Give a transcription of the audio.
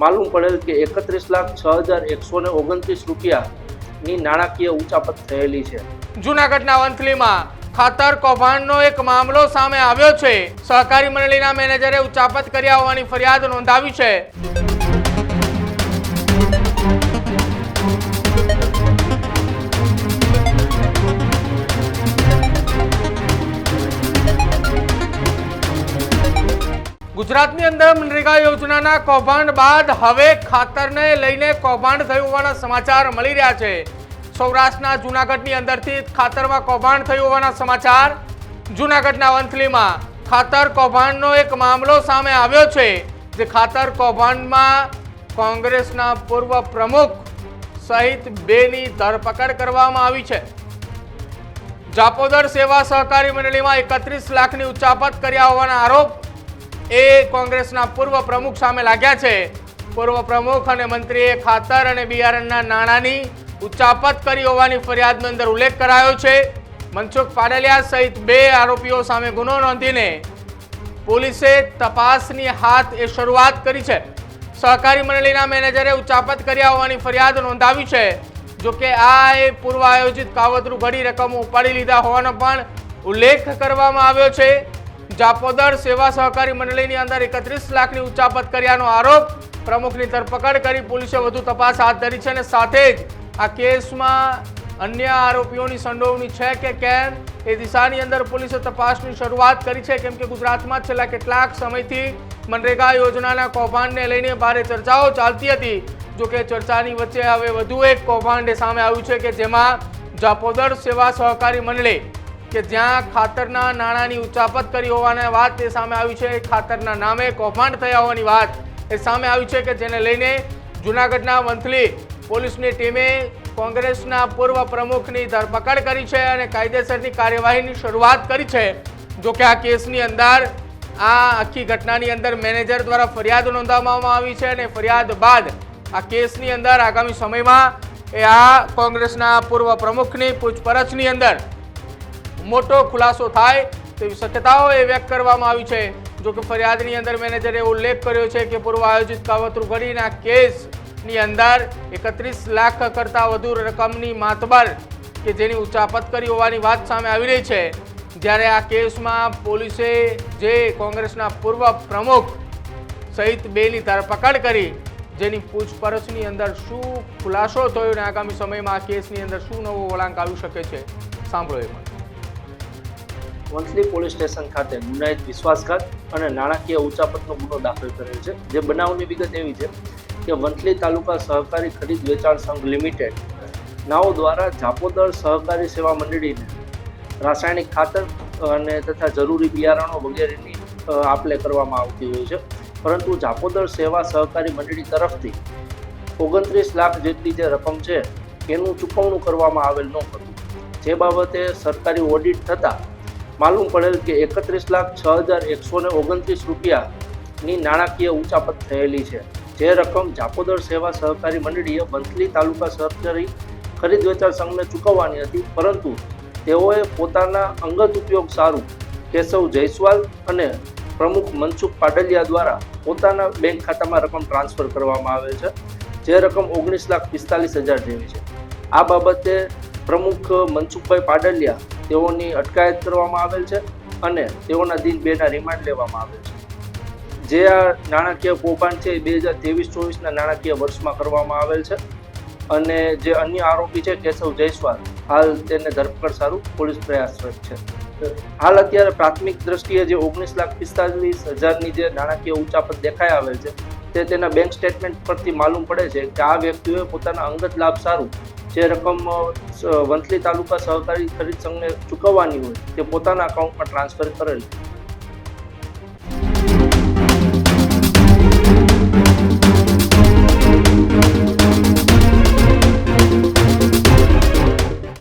માલુમ પડેલ કે એકત્રીસ લાખ છ હજાર એકસો ને ઓગણત્રીસ રૂપિયાની નાણાકીય ઉચાપત થયેલી છે. જૂનાગઢના વંથલીમાં ખાતર કૌભાંડનો એક મામલો સામે આવ્યો છે. સહકારી મંડળીના મેનેજરે ઉચાપત કર્યા હોવાની ફરિયાદ નોંધાવી છે. ગુજરાતની અંદર મનરેગા યોજનાના કૌભાંડ બાદ હવે ખાતરને લઈને કૌભાંડ થયું હોવાના સમાચાર મળી રહ્યા છે. સૌરાષ્ટ્રના જૂનાગઢની અંદરથી ખાતરમાં કૌભાંડ થયું હોવાના સમાચાર જૂનાગઢના વંથલીમાં. ખાતર કૌભાંડનો એક મામલો સામે આવ્યો છે, જે ખાતર કૌભાંડમાં કોંગ્રેસના પૂર્વ પ્રમુખ સહિત બેની ધરપકડ કરવામાં આવી છે. જાપોદર સેવા સહકારી મંડળીમાં એકત્રીસ લાખની ઉચાપત કર્યા હોવાના આરોપ એ કોંગ્રેસના પૂર્વ પ્રમુખ સામે લાગ્યા છે. પૂર્વ પ્રમુખ અને મંત્રીએ ખાતર અને બિયારણના નાણાંની ઉચ્ચાપત કરી હોવાની ફરિયાદની અંદર ઉલ્લેખ કરાયો છે. મનસુખ પાડેલિયા સહિત બે આરોપીઓ સામે ગુનો નોંધીને પોલીસે તપાસની હાથ એ શરૂઆત કરી છે. સહકારી મંડળીના મેનેજરે ઉચ્ચાપત કર્યા હોવાની ફરિયાદ નોંધાવી છે. જોકે આ એ પૂર્વ આયોજિત કાવતરું ઘડી રકમો ઉપાડી લીધા હોવાનો પણ ઉલ્લેખ કરવામાં આવ્યો છે. જાપોદર સેવા સહકારી મંડળીની અંદર એકત્રીસ લાખની ઉચાપત કર્યાનો આરોપ. પ્રમુખની ધરપકડ કરી પોલીસે વધુ તપાસ હાથ ધરી છે અને સાથે જ આ કેસમાં અન્ય આરોપીઓની સંડોવણી છે કે કેમ? એ દિશાની અંદર પોલીસે તપાસની શરૂઆત કરી છે. કેમ કે ગુજરાતમાં છેલ્લા કેટલાક સમયથી મનરેગા યોજનાના કૌભાંડને લઈને ભારે ચર્ચાઓ ચાલતી હતી. જો કે ચર્ચાની વચ્ચે હવે વધુ એક કૌભાંડ સામે આવ્યું છે કે જેમાં જાપોદર સેવા સહકારી મંડળી કે જ્યાં ખાતરના નાણાંની ઉચાપત કરી હોવાની વાત એ સામે આવી છે. ખાતરના નામે કૌભાંડ થયા હોવાની વાત એ સામે આવી છે કે જેને લઈને જૂનાગઢના મંથલી પોલીસની ટીમે કોંગ્રેસના પૂર્વ પ્રમુખની ધરપકડ કરી છે અને કાયદેસરની કાર્યવાહીની શરૂઆત કરી છે. જો કે આ કેસની અંદર, આ આખી ઘટનાની અંદર મેનેજર દ્વારા ફરિયાદ નોંધાવવામાં આવી છે અને ફરિયાદ બાદ આ કેસની અંદર આગામી સમયમાં એ આ કોંગ્રેસના પૂર્વ પ્રમુખની પૂછપરછની અંદર મોટો ખુલાસો થાય તેવી શક્યતાઓ એ વ્યક્ત કરવામાં આવી છે. જો કે ફરિયાદની અંદર મેનેજરે ઉલ્લેખ કર્યો છે કે પૂર્વ આયોજિત કાવતરું ઘડીના કેસની અંદર એકત્રીસ લાખ કરતાં વધુ રકમની માતબર કે જેની ઉચાપત કરી હોવાની વાત સામે આવી રહી છે. જ્યારે આ કેસમાં પોલીસે જે કોંગ્રેસના પૂર્વ પ્રમુખ સહિત બેની ધરપકડ કરી, જેની પૂછપરછની અંદર શું ખુલાસો થયો અને આગામી સમયમાં આ કેસની અંદર શું નવો વળાંક આવી શકે છે? સાંભળો એ પણ. વંથલી પોલીસ સ્ટેશન ખાતે ગુનાહિત વિશ્વાસઘાત અને નાણાકીય ઉચાપતનો ગુનો દાખલ કરેલ છે. જે બનાવની વિગત એવી છે કે વંથલી તાલુકા સહકારી ખરીદ વેચાણ સંઘ લિમિટેડ નાઓ દ્વારા જાપોદર સહકારી સેવા મંડળીને રાસાયણિક ખાતર અને તથા જરૂરી બિયારણો વગેરેની આપલે કરવામાં આવતી હોય છે. પરંતુ જાપોદર સેવા સહકારી મંડળી તરફથી ઓગણત્રીસ લાખ જેટલી જે રકમ છે, એનું ચૂકવણું કરવામાં આવેલ ન હતું. જે બાબતે સરકારી ઓડિટ થતાં માલુમ પડેલ કે એકત્રીસ લાખ છ હજાર એકસો ને ઓગણત્રીસ રૂપિયાની નાણાકીય ઉચાપત થયેલી છે. જે રકમ જાપોદર સેવા સહકારી મંડળીએ બંથલી તાલુકા સહકારી ખરીદ વેચાણ સંઘને ચૂકવવાની હતી, પરંતુ તેઓએ પોતાના અંગત ઉપયોગ સારું કેશવ જયસ્વાલ અને પ્રમુખ મનસુખ પાડલિયા દ્વારા પોતાના બેંક ખાતામાં રકમ ટ્રાન્સફર કરવામાં આવે છે, જે રકમ ઓગણીસ લાખ પિસ્તાલીસ હજાર જેવી છે. આ બાબતે પ્રમુખ મનસુખભાઈ પાડલિયા તેઓની અટકાયત કરવામાં આવેલ છે અને તેઓના દિન બેના રિમાન્ડ લેવામાં આવેલ છે. જે આ નાણાકીય કૌભાંડ છે એ બે હજાર ત્રેવીસ ચોવીસના નાણાકીય વર્ષમાં કરવામાં આવેલ છે અને જે અન્ય આરોપી છે કેશવ જયસ્વાલ, હાલ તેને ધરપકડ સારું પોલીસ પ્રયાસરત છે. હાલ અત્યારે પ્રાથમિક દ્રષ્ટિએ જે ઓગણીસ લાખ પિસ્તાલીસ હજારની જે નાણાકીય ઉચાપત દેખાઈ આવેલ છે તે તેના બેંક સ્ટેટમેન્ટ પરથી માલુમ પડે છે કે આ વ્યક્તિઓએ પોતાના અંગત લાભ સારું જે રકમ વંથલી તાલુકા સહકારી ખરીદ સંઘને ચૂકવવાની હોય તે પોતાના અકાઉન્ટમાં ટ્રાન્સફર કરેલ.